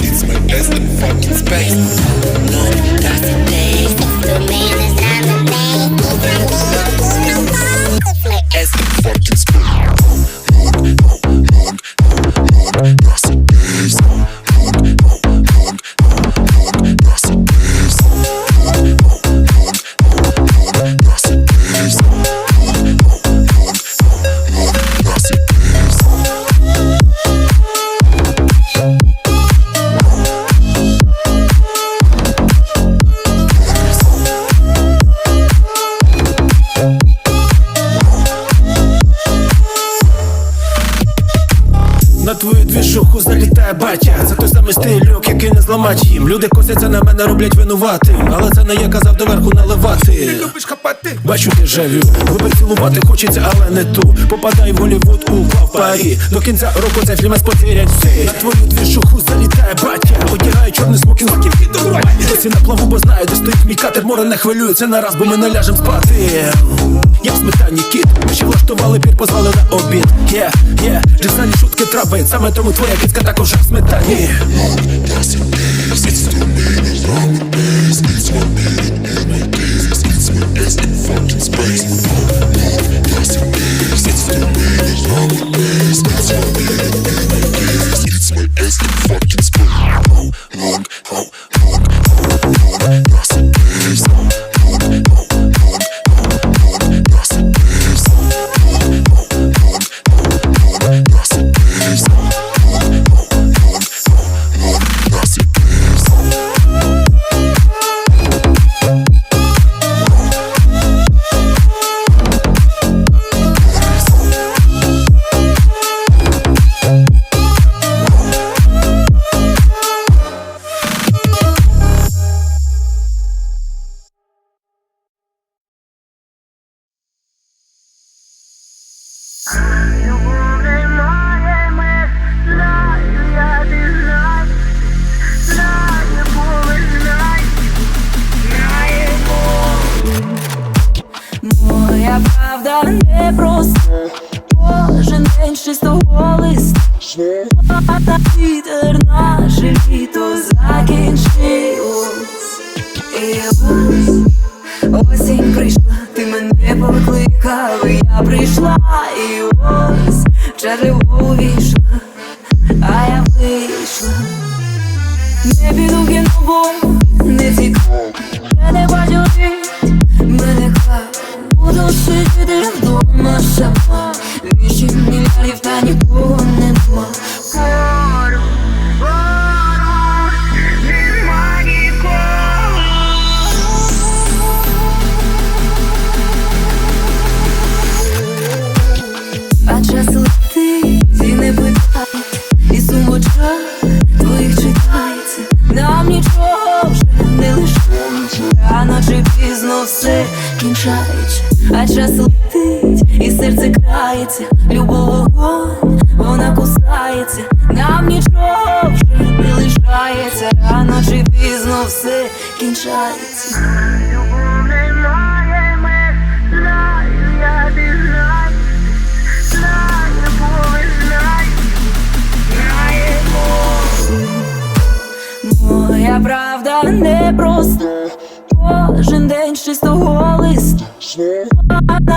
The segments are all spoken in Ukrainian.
It's my best in fucking space. На твою двіжуху залітає батя. Це той самий стильок, який не зламать їм. Люди косяться на мене, роблять винуватим. Але це не я казав доверху наливати. Любиш хапати? Бачу дежавю, губи цілувати хочеться, але не ту. Попадай в Голівуд, в парі До кінця року цей фільм спотерять всі. На твою двіжуху залітає батя. Одягає чорний смокінг, смокінг Досі на плаву, бо знаю, де стоїть мій катер. Море не хвилюється нараз, бо ми не ляжем спати. Я в сметані кіт, ми ще влаштували пір, позвали на обід Є, є, джесані шутки трапить Саме тому твоя кицька також в сметані. It's my best in fucking many long. Long, long, long, long, правда не проста Кожен день чистого листа. Та вітер наше літо закінчилось. І ось осінь прийшла, ти мене покликав, і я прийшла, і ось чергу увійшла, а я вийшла. Не піду в бо не цікаво. Вже не бачу Сидіти вдома сама Вісім мільярдів та нікого нема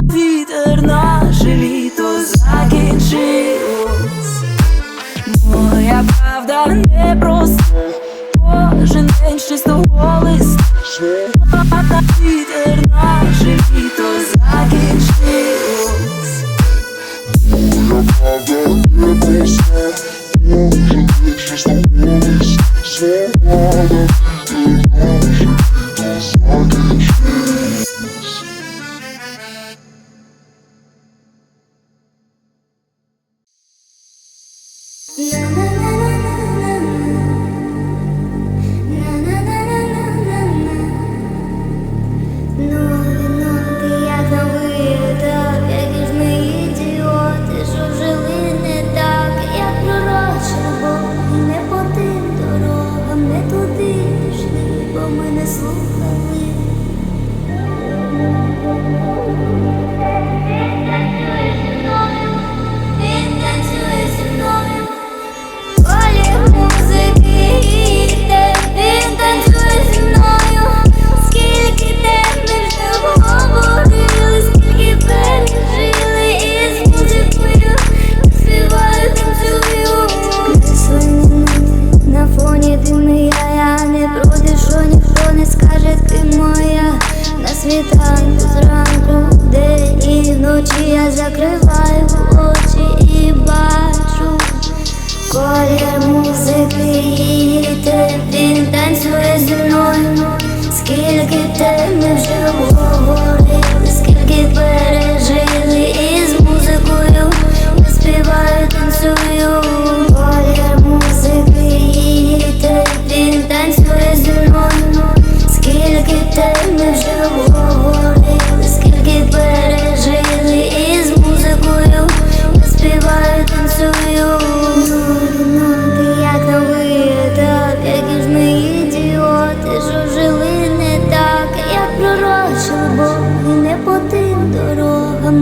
На вітер 能。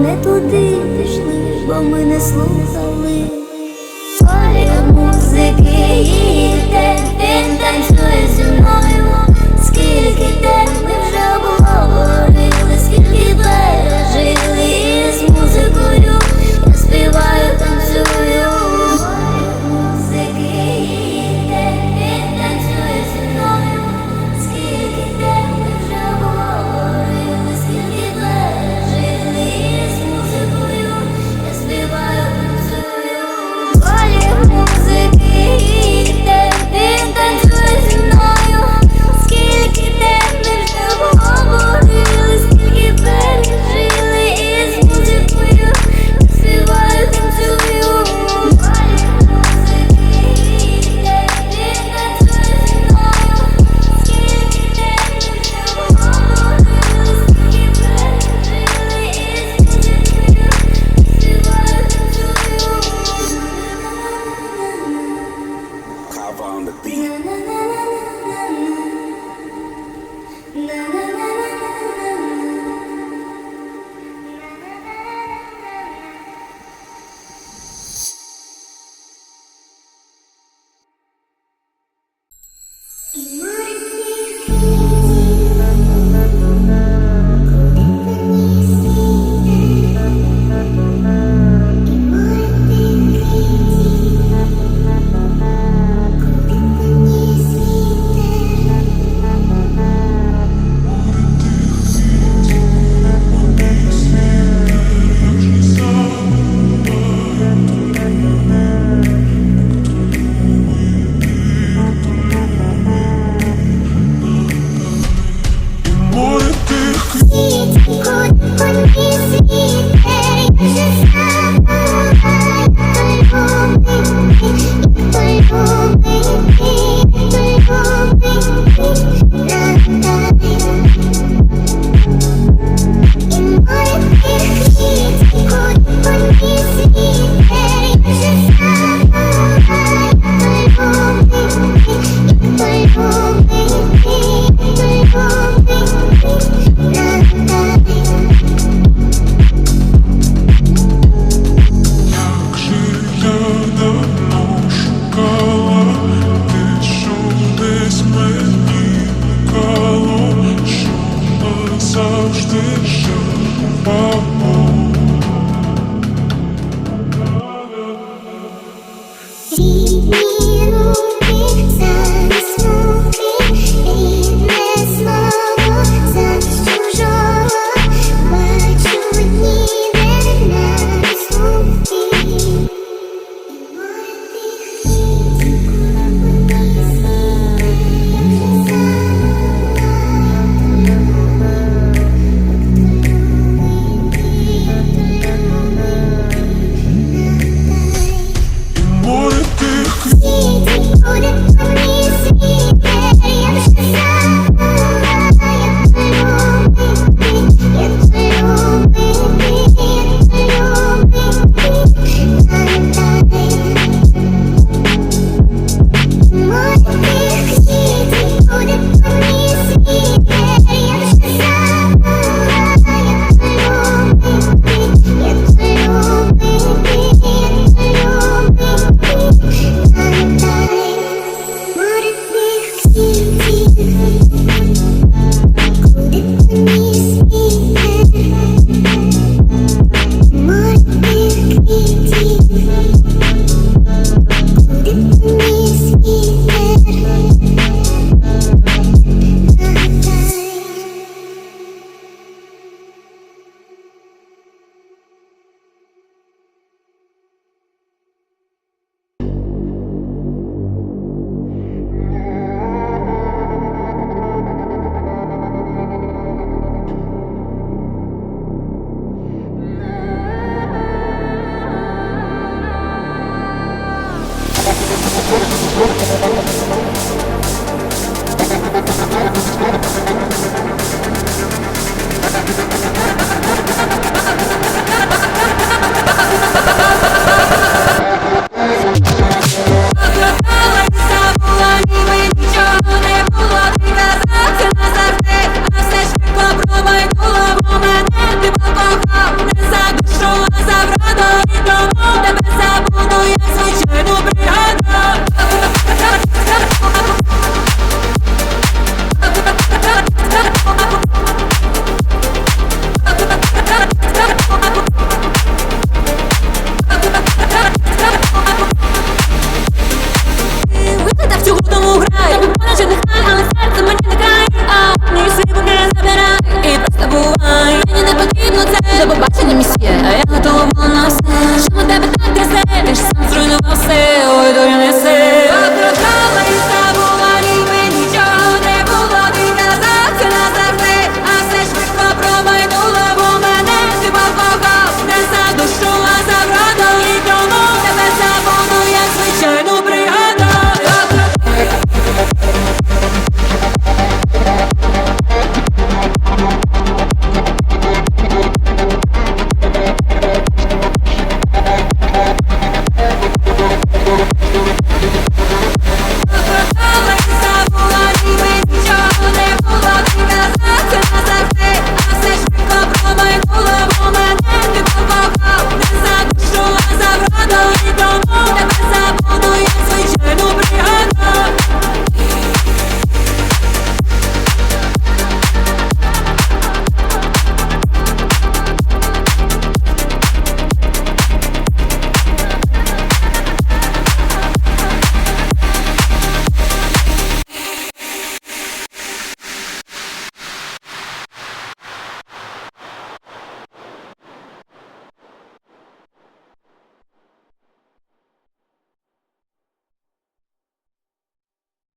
Не туди пішли, бо ми не слухали. Полі музики їде, він танцює зі мною. Скільки тем